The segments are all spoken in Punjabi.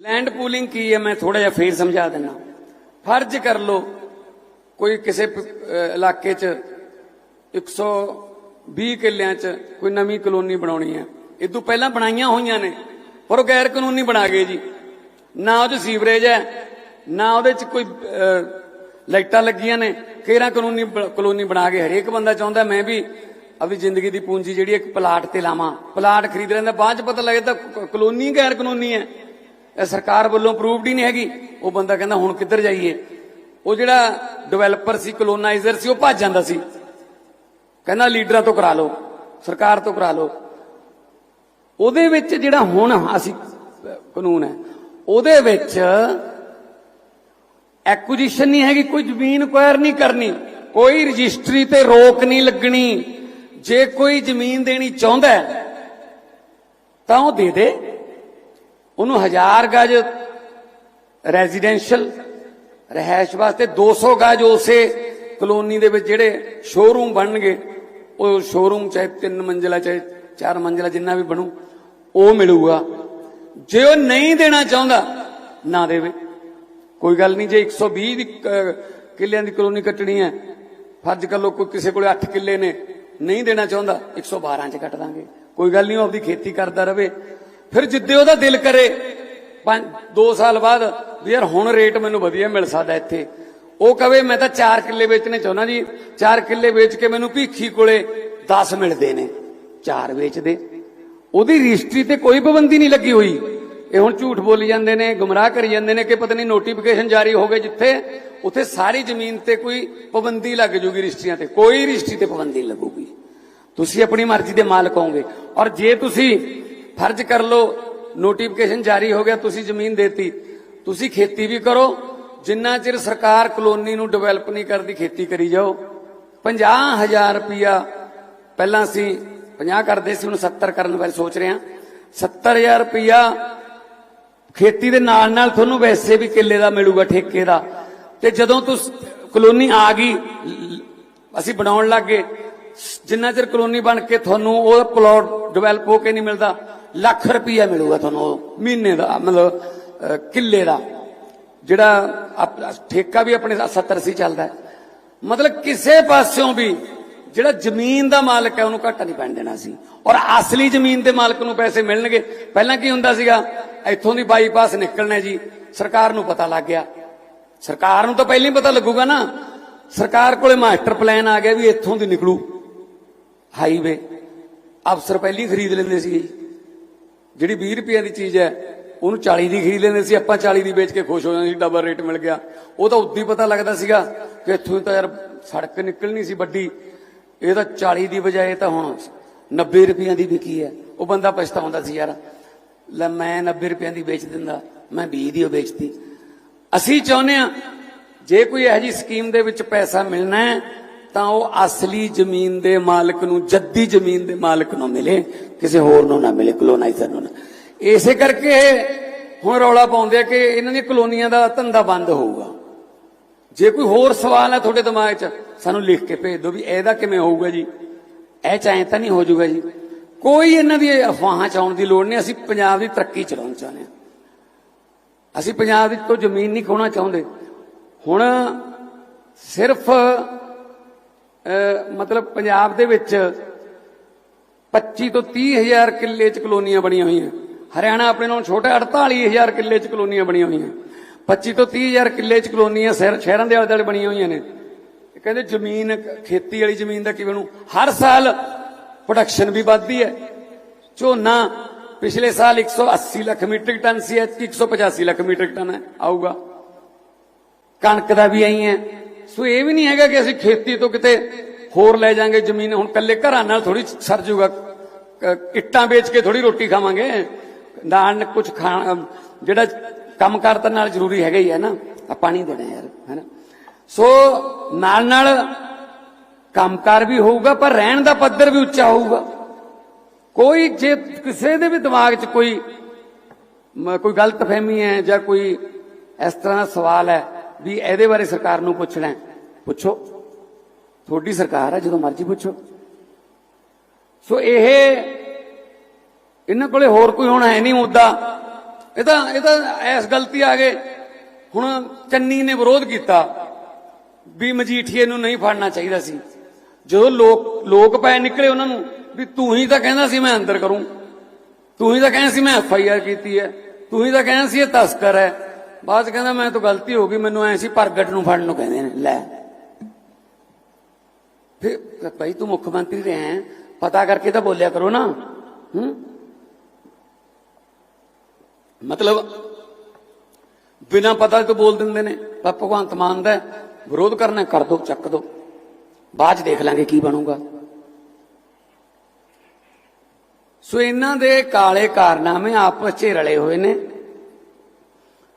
ਲੈਂਡ ਪੂਲਿੰਗ ਕੀ ਹੈ? ਮੈਂ ਥੋੜਾ ਜਿਹਾ ਫੇਰ ਸਮਝਾ ਦਿੰਦਾ। ਫਰਜ਼ ਕਰ ਲਓ, ਕੋਈ ਕਿਸੇ ਪ- ਅਹ, ਇਲਾਕੇ 'ਚ 120 ਕਿੱਲਿਆਂ 'ਚ ਕੋਈ ਨਵੀਂ ਕਲੋਨੀ ਬਣਾਉਣੀ ਹੈ। ਇਹ ਤੋਂ ਪਹਿਲਾਂ ਬਣਾਈਆਂ ਹੋਈਆਂ ਨੇ, ਪਰ ਉਹ ਗੈਰ ਕਾਨੂੰਨੀ ਬਣਾ ਗਏ ਜੀ। ਨਾ ਉਹ 'ਚ ਸੀਵਰੇਜ ਹੈ, ਨਾ ਉਹਦੇ 'ਚ ਕੋਈ ਲਾਈਟਾਂ ਲੱਗੀਆਂ ਨੇ। ਕਿਹੜਾ ਕਾਨੂੰਨੀ ਕਲੋਨੀ ਬਣਾ ਕੇ ਹਰੇਕ ਬੰਦਾ ਚਾਹੁੰਦਾ, ਮੈਂ ਵੀ ਆਪਣੀ ਜ਼ਿੰਦਗੀ ਦੀ ਪੂੰਜੀ ਜਿਹੜੀ ਇੱਕ ਪਲਾਟ ਤੇ ਲਾਵਾਂ। ਪਲਾਟ ਖਰੀਦ ਲੈਂਦਾ ਬਾਅਦ 'ਚ ਪਤਾ ਲੱਗਦਾ ਕ- ਕਲੋਨੀ ਗੈਰ ਕਾਨੂੰਨੀ ਹੈ। ਇਹ ਸਰਕਾਰ ਵੱਲੋਂ ਅਪਰੂਵਡ ਹੀ ਨਹੀਂ ਹੈਗੀ। ਉਹ ਬੰਦਾ ਕਹਿੰਦਾ ਹੁਣ ਕਿੱਧਰ ਜਾਈਏ। ਉਹ ਜਿਹੜਾ ਡਿਵੈਲਪਰ ਸੀ ਕਲੋਨਾਈਜ਼ਰ ਸੀ, ਉਹ ਭੱਜ ਜਾਂਦਾ ਸੀ। ਕਹਿੰਦਾ ਲੀਡਰਾਂ ਤੋਂ ਕਰਾ ਲਓ, ਸਰਕਾਰ ਤੋਂ ਕਰਾ ਲਓ। ਉਹਦੇ ਵਿੱਚ ਜਿਹੜਾ ਹੁਣ ਅਸੀਂ, ਕਾਨੂੰਨ ਹੈ, ਉਹਦੇ ਵਿੱਚ ਐਕੁਜੀਸ਼ਨ ਨਹੀਂ ਹੈਗੀ, ਕੋਈ ਜ਼ਮੀਨ ਅਕਵਾਇਰ ਨਹੀਂ ਕਰਨੀ, ਕੋਈ ਰਜਿਸਟਰੀ ਤੇ ਰੋਕ ਨਹੀਂ ਲੱਗਣੀ। ਜੇ ਕੋਈ ਜ਼ਮੀਨ ਦੇਣੀ ਚਾਹੁੰਦਾ ਤਾਂ ਉਹ ਦੇ ਦੇ। ਉਹਨੂੰ ਹਜ਼ਾਰ ਗਜ ਰੈਜ਼ੀਡੈਂਸ਼ੀਅਲ ਰਹਿائش ਵਾਸਤੇ 200 ਗਜ ਉਸੇ ਕਲੋਨੀ ਦੇ ਵਿੱਚ ਜਿਹੜੇ ਸ਼ੋਰੂਮ ਬਣਨਗੇ, ਉਹ ਸ਼ੋਰੂਮ ਚਾਹੇ ਤਿੰਨ ਮੰਜ਼ਲਾ, ਚਾਹੇ ਚਾਰ ਮੰਜ਼ਲਾ ਜਿੰਨਾ ਵੀ ਬਣੂ, ਉਹ ਮਿਲੂਗਾ। ਜੇ ਉਹ ਨਹੀਂ ਦੇਣਾ ਚਾਹੁੰਦਾ, ਨਾ ਦੇਵੇ। ਕੋਈ ਗੱਲ ਨਹੀਂ, ਜੇ 120 ਦੀ ਕਿੱਲਿਆਂ ਦੀ ਕਲੋਨੀ ਕੱਟਣੀ ਹੈ, ਫਰਜ਼ ਕਰ ਲੋ ਕੋਈ ਕਿਸੇ ਕੋਲੇ 8 ਕਿੱਲੇ ਨੇ, ਨਹੀਂ ਦੇਣਾ ਚਾਹੁੰਦਾ 112 ਚ ਕੱਟ ਦਾਂਗੇ। ਕੋਈ ਗੱਲ ਨਹੀਂ, ਉਹ ਆਪਦੀ ਖੇਤੀ ਕਰਦਾ ਰਹੇ ਫਿਰ ਜਿੱਦੇ ਉਹਦਾ ਦਿਲ ਕਰੇ 5 2 ਸਾਲ ਬਾਅਦ ਵੀ ਯਾਰ ਹੁਣ ਰੇਟ ਮੈਨੂੰ ਵਧੀਆ ਮਿਲ ਸਕਦਾ ਇੱਥੇ। ਉਹ ਕਵੇ, ਮੈਂ ਤਾਂ 4 ਕਿੱਲੇ ਵੇਚਣੇ ਚਾਹੁੰਦਾ ਜੀ। 4 ਕਿੱਲੇ ਵੇਚ ਕੇ ਮੈਨੂੰ ਭੀਖੀ ਕੋਲੇ 10 ਮਿਲਦੇ ਨੇ। 4 ਵੇਚਦੇ। ਉਹਦੀ ਰਜਿਸਟਰੀ ਤੇ ਕੋਈ ਪਾਬੰਦੀ ਨਹੀਂ ਲੱਗੀ ਹੋਈ। ਇਹ ਹੁਣ ਝੂਠ ਬੋਲੀ ਜਾਂਦੇ ਨੇ, ਗੁੰਮਰਾਹ ਕਰੀ ਜਾਂਦੇ ਨੇ ਕਿ ਪਤਾ ਨਹੀਂ ਨੋਟੀਫਿਕੇਸ਼ਨ ਜਾਰੀ ਹੋ ਗਏ ਜਿੱਥੇ, ਉੱਥੇ ਸਾਰੀ ਜ਼ਮੀਨ ਤੇ ਕੋਈ ਪਾਬੰਦੀ ਲੱਗ ਜੂਗੀ ਰਜਿਸਟਰੀਆਂ ਤੇ। ਕੋਈ ਰਜਿਸਟਰੀ ਤੇ ਪਾਬੰਦੀ ਨਹੀਂ ਲੱਗੂਗੀ। ਤੁਸੀਂ ਆਪਣੀ ਮਰਜ਼ੀ ਦੇ ਮਾਲਕ ਹੋਵੋਗੇ। ਔਰ ਜੇ ਤੁਸੀਂ ਫਰਜ਼ ਕਰ ਲਓ ਨੋਟੀਫਿਕੇਸ਼ਨ ਜਾਰੀ ਹੋ ਗਿਆ, ਤੁਸੀਂ ਜ਼ਮੀਨ ਦੇਤੀ। ਤੁਸੀਂ ਖੇਤੀ ਵੀ ਕਰੋ, ਜਿੰਨਾ ਚਿਰ ਸਰਕਾਰ ਕਲੋਨੀ ਨੂੰ ਡਿਵੈਲਪ ਨਹੀਂ ਕਰਦੀ, ਖੇਤੀ ਕਰੀ ਜਾਓ। 50000 ਰੁਪਇਆ ਪਹਿਲਾਂ ਅਸੀਂ 50 ਕਰਦੇ ਸੀ, ਹੁਣ 70 ਕਰਨ ਬਾਰੇ ਸੋਚ ਰਹੇ ਹਾਂ। 70000 ਰੁਪਇਆ ਖੇਤੀ ਦੇ ਨਾਲ ਨਾਲ ਤੁਹਾਨੂੰ ਵੈਸੇ ਵੀ ਕਿੱਲੇ ਦਾ ਮਿਲੂਗਾ, ਠੇਕੇ ਦਾ। ਤੇ ਜਦੋਂ ਤੁਸੀਂ, ਕਲੋਨੀ ਆ ਗਈ, ਅਸੀਂ ਬਣਾਉਣ ਲੱਗੇ ਜਿੰਨਾ ਚਿਰ ਕਲੋਨੀ ਬਣ ਕੇ ਤੁਹਾਨੂੰ ਉਹ ਪਲਾਟ ਡਿਵੈਲਪ ਹੋ ਕੇ ਨਹੀਂ ਮਿਲਦਾ ਲੱਖ ਰੁਪਈਆ ਮਿਲੂਗਾ ਤੁਹਾਨੂੰ ਉਹ ਮਹੀਨੇ ਦਾ, ਮਤਲਬ ਕਿੱਲੇ ਦਾ। ਜਿਹੜਾ ਆਪ- ਠੇਕਾ ਵੀ ਆਪਣੇ 70 ਸੀ ਚੱਲਦਾ ਮਤਲਬ ਕਿਸੇ ਪਾਸਿਓਂ ਵੀ ਜਿਹੜਾ ਜ਼ਮੀਨ ਦਾ ਮਾਲਕ ਹੈ, ਉਹਨੂੰ ਘਾਟਾ ਨਹੀਂ ਪੈਣ ਦੇਣਾ ਸੀ। ਔਰ ਅਸਲੀ ਜ਼ਮੀਨ ਦੇ ਮਾਲਕ ਨੂੰ ਪੈਸੇ ਮਿਲਣਗੇ। ਪਹਿਲਾਂ ਕੀ ਹੁੰਦਾ ਸੀਗਾ, ਇੱਥੋਂ ਦੀ ਬਾਈਪਾਸ ਨਿਕਲਣਾ ਜੀ, ਸਰਕਾਰ ਨੂੰ ਪਤਾ ਲੱਗ ਗਿਆ। ਸਰਕਾਰ ਨੂੰ ਤਾਂ ਪਹਿਲਾਂ ਹੀ ਪਤਾ ਲੱਗੂਗਾ ਨਾ। ਸਰਕਾਰ ਕੋਲੇ ਮਾਸਟਰ ਪਲਾਨ ਆ ਗਿਆ ਵੀ ਇੱਥੋਂ ਦੀ ਨਿਕਲੂ। ਹਾਈਵੇ। ਅਫਸਰ ਪਹਿਲੀ ਖਰੀਦ ਲੈਂਦੇ ਸੀ ਜੀ। ਜਿਹੜੀ 20 ਰੁਪਏ ਦੀ ਚੀਜ਼ ਹੈ, ਉਹਨੂੰ 40 ਦੀ ਖਰੀਦ ਲੈਂਦੇ ਸੀ, ਆਪਾਂ 40 ਦੀ ਵੇਚ ਕੇ ਖੁਸ਼ ਹੋ ਜਾਂਦੇ ਸੀ, ਡਬਲ ਰੇਟ ਮਿਲ ਗਿਆ। ਉਹ ਤਾਂ ਉਦੋਂ ਹੀ ਪਤਾ ਲੱਗਦਾ ਸੀਗਾ ਕਿ ਇੱਥੋਂ ਤਾਂ ਯਾਰ ਸੜਕ ਨਿਕਲਣੀ ਸੀ ਵੱਡੀ। ਇਹ ਤਾਂ 40 ਦੀ ਬਜਾਏ ਤਾਂ ਹੁਣ 90 ਰੁਪਈਆਂ ਦੀ ਵਿਕੀ ਹੈ। ਉਹ ਬੰਦਾ ਪਛਤਾਉਂਦਾ ਸੀ, ਯਾਰ, ਲੈ ਮੈਂ 90 ਰੁਪਈਆਂ ਦੀ ਵੇਚ ਦਿੰਦਾ, ਮੈਂ 20 ਦੀ ਉਹ ਵੇਚਤੀ। ਅਸੀਂ ਚਾਹੁੰਦੇ ਆ ਜੇ ਕੋਈ ਇਹੋ ਜੀ ਸਕੀਮ ਦੇ ਵਿੱਚ ਪੈਸਾ ਮਿਲਣਾ ਹੈ ਤਾਂ ਉਹ ਅਸਲੀ ਜ਼ਮੀਨ ਦੇ ਮਾਲਕ ਨੂੰ, ਜੱਦੀ ਜ਼ਮੀਨ ਦੇ ਮਾਲਕ ਨੂੰ ਮਿਲੇ, ਕਿਸੇ ਹੋਰ ਨੂੰ ਨਾ ਮਿਲੇ ਕਲੋਨਾਈਜ਼ਰ ਨੂੰ ਇਸੇ ਕਰਕੇ ਹੁਣ ਰੌਲਾ ਪਾਉਂਦੇ ਆ ਕਿ ਇਹਨਾਂ ਦੀਆਂ ਕਲੋਨੀਆਂ ਦਾ ਧੰਦਾ ਬੰਦ ਹੋਊਗਾ। ਜੇ ਕੋਈ ਹੋਰ ਸਵਾਲ ਹੈ ਤੁਹਾਡੇ ਦਿਮਾਗ 'ਚ, ਸਾਨੂੰ ਲਿਖ ਕੇ ਭੇਜ ਦਿਓ ਵੀ ਇਹਦਾ ਕਿਵੇਂ ਹੋਊਗਾ ਜੀ। ਇਹ ਚਾਹੇ ਤਾਂ ਨਹੀਂ ਹੋ ਜਾਊਗਾ ਜੀ। ਕੋਈ ਇਹਨਾਂ ਦੀ ਅਫਵਾਹਾਂ ਚ ਆਉਣ ਦੀ ਲੋੜ ਨਹੀਂ, ਅਸੀਂ ਪੰਜਾਬ ਦੀ ਤਰੱਕੀ ਚਲਾਉਣਾ ਚਾਹੁੰਦੇ ਹਾਂ। ਅਸੀਂ ਪੰਜਾਬ ਦੀ ਕੋਈ ਜ਼ਮੀਨ ਨਹੀਂ ਖੋਣਾ ਚਾਹੁੰਦੇ। ਹੁਣ ਸਿਰਫ ਮਤਲਬ ਪੰਜਾਬ ਦੇ ਵਿੱਚ 25 ਤੋਂ 30 ਹਜ਼ਾਰ ਕਿੱਲੇ ਚ ਕਲੋਨੀਆਂ ਬਣੀਆਂ ਹੋਈਆਂ। ਹਰਿਆਣਾ ਆਪਣੇ ਨਾਲੋਂ ਛੋਟਾ 48 ਹਜ਼ਾਰ ਕਿੱਲੇ ਚ ਕਲੋਨੀਆਂ ਬਣੀਆਂ ਹੋਈਆਂ। 25 ਤੋਂ 30 ਹਜ਼ਾਰ ਕਿੱਲੇ ਚ ਕਲੋਨੀਆਂ ਸ਼ਹਿਰ- ਸ਼ਹਿਰਾਂ ਦੇ ਆਲੇ ਦੁਆਲੇ ਬਣੀਆਂ ਹੋਈਆਂ ਨੇ। ਕਹਿੰਦੇ ਜ਼ਮੀਨ, ਖੇਤੀ ਵਾਲੀ ਜ਼ਮੀਨ ਦਾ ਕਿਵੇਂ ਨੂੰ ਹਰ ਸਾਲ ਪ੍ਰੋਡਕਸ਼ਨ ਵੀ ਵੱਧਦੀ ਹੈ। ਝੋਨਾ ਪਿਛਲੇ ਸਾਲ 180 ਲੱਖ ਮੀਟ੍ਰਿਕ ਟਨ ਸੀ, ਐਤਕੀ 185 ਲੱਖ ਮੀਟ੍ਰਿਕ ਟਨ ਹੈ ਆਊਗਾ। ਕਣਕ ਦਾ ਵੀ ਆਈ ਹੈ। ਸੋ ਇਹ ਵੀ ਨਹੀਂ ਹੈਗਾ ਕਿ ਅਸੀਂ ਖੇਤੀ ਤੋਂ ਕਿਤੇ ਹੋਰ ਲੈ ਜਾਾਂਗੇ ਜ਼ਮੀਨ, ਹੁਣ ਕੱਲੇ ਘਰਾਂ ਨਾਲ ਥੋੜੀ ਸਰ ਜੂਗਾ। ਕ- ਇੱਟਾਂ ਵੇਚ ਕੇ ਥੋੜੀ ਰੋਟੀ ਖਾਵਾਂਗੇ। ਨਾਲ ਕੁਝ ਖਾਣ ਜਿਹੜਾ ਕੰਮ ਕਰਤਾ ਨਾਲ ਜ਼ਰੂਰੀ ਹੈਗਾ ਹੀ ਹੈ ਨਾ। ਆ ਪਾਣੀ ਦੇਣਾ ਯਾਰ ਹੈਨਾ ਸੋ ਨਾਲ ਨਾਲ ਕੰਮਕਾਰ ਵੀ ਹੋਊਗਾ, ਪਰ ਰਹਿਣ ਦਾ ਪੱਧਰ ਵੀ ਉੱਚਾ ਹੋਊਗਾ। ਕੋਈ ਜੇ ਕਿਸੇ ਦੇ ਵੀ ਦਿਮਾਗ 'ਚ ਕੋਈ ਕੋਈ ਗਲਤ ਫਹਿਮੀ ਹੈ ਜਾਂ ਕੋਈ ਇਸ ਤਰ੍ਹਾਂ ਦਾ ਸਵਾਲ ਹੈ ਵੀ ਇਹਦੇ ਬਾਰੇ ਸਰਕਾਰ ਨੂੰ ਪੁੱਛਣਾ ਹੈ, ਪੁੱਛੋ। ਤੁਹਾਡੀ ਸਰਕਾਰ ਹੈ ਜਦੋਂ ਮਰਜ਼ੀ ਪੁੱਛੋ। ਸੋ ਇਹ ਇਹਨਾਂ ਕੋਲੇ ਹੋਰ ਕੋਈ ਹੁਣ ਹੈ ਨਹੀਂ ਮੁੱਦਾ। ਇਹ ਤਾਂ ਇਹ ਤਾਂ ਐਸ ਗਲਤੀ ਆ ਗਏ ਹੁਣ ਚੰਨੀ ਨੇ ਵਿਰੋਧ ਕੀਤਾ ਵੀ ਮਜੀਠੀਏ ਨੂੰ ਨਹੀਂ ਫੜਨਾ ਚਾਹੀਦਾ ਸੀ। ਜਦੋਂ ਲੋਕ ਲੋਕ ਪੈ ਨਿਕਲੇ ਉਹਨਾਂ ਨੂੰ ਵੀ ਤੂੰ ਹੀ ਤਾਂ ਕਹਿੰਦਾ ਸੀ ਮੈਂ ਅੰਦਰ ਕਰੂੰ। ਤੂੰ ਹੀ ਤਾਂ ਕਹਿੰਦਾ ਸੀ ਮੈਂ ਐਫ ਆਈ ਆਰ ਕੀਤੀ ਹੈ। ਤੂੰ ਹੀ ਤਾਂ ਕਹਿੰਦਾ ਸੀ ਇਹ ਤਸਕਰ ਹੈ। ਬਾਅਦ 'ਚ ਕਹਿੰਦਾ, ਮੈਂ ਤਾਂ ਗਲਤੀ ਹੋ ਗਈ, ਮੈਨੂੰ ਐ ਸੀ ਪ੍ਰਗਟ ਨੂੰ ਫੜਨ ਨੂੰ ਕਹਿੰਦੇ ਨੇ, ਲੈ। ਫਿਰ ਭਾਈ ਤੂੰ ਮੁੱਖ ਮੰਤਰੀ ਰਿਹਾ ਹੈ, ਪਤਾ ਕਰਕੇ ਤਾਂ ਬੋਲਿਆ ਕਰੋ ਨਾ। ਹੂੰ? ਮਤਲਬ, ਬਿਨਾ ਪਤਾ ਤੋਂ ਬੋਲ ਦਿੰਦੇ ਨੇ ਪਰ ਭਗਵੰਤ ਮਾਨ ਦਾ ਵਿਰੋਧ ਕਰਨਾ, ਕਰ ਦੋ, ਚੱਕ ਦੋ। ਬਾਅਦ ਚ ਦੇਖ ਲਾਂਗੇ ਕੀ ਬਣੂਗਾ। ਸੋ ਇਹਨਾਂ ਦੇ ਕਾਲੇ ਕਾਰਨਾਮੇ ਆਪਸ ਚ ਰਲੇ ਹੋਏ ਨੇ।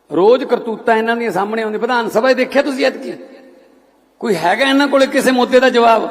ਰੋਜ਼ ਕਰਤੂਤਾਂ ਇਹਨਾਂ ਦੀਆਂ ਸਾਹਮਣੇ ਆਉਂਦੀਆਂ। ਵਿਧਾਨ ਸਭਾ ਦੇਖਿਆ ਤੁਸੀਂ ਐਤਕੀ ਕੋਈ ਹੈਗਾ ਇਹਨਾਂ ਕੋਲੇ ਕਿਸੇ ਮੁੱਦੇ ਦਾ ਜਵਾਬ?